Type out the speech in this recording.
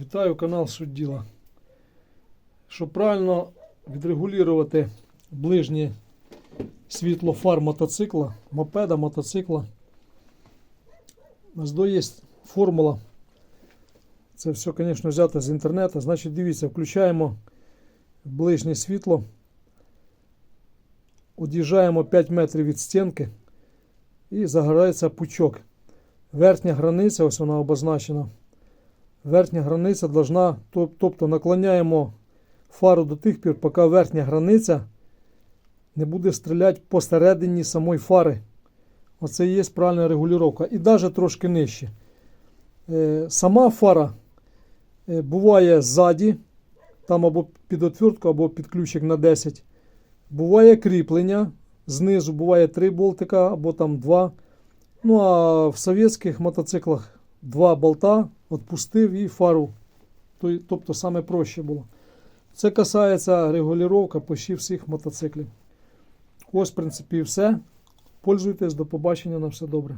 Вітаю канал Суть діла. Щоб правильно відрегулювати ближнє світло фар мотоцикла, мопеда, мотоцикла, нас є формула. Це все, звісно, взято з інтернету. Значить, дивіться, включаємо ближнє світло, од'їжджаємо 5 метрів від стінки і загорається пучок. Верхня границя, ось вона обозначена. Верхня границя должна, тобто наклоняємо фару до тих пір, поки верхня границя не буде стріляти посередині самої фари. Оце і є правильна регулювання. І навіть трошки нижче. Е, Сама фара е, буває ззаді, там або під отвертку, або під ключик на 10. Буває кріплення. Знизу буває 3 болтика або там 2. Ну а в совєтських мотоциклах два болта відпустив і фару. Тобто саме проще було. Це касається регулювання почти всіх мотоциклів. Ось, в принципі, все. Пользуйтесь, до побачення, на все добре.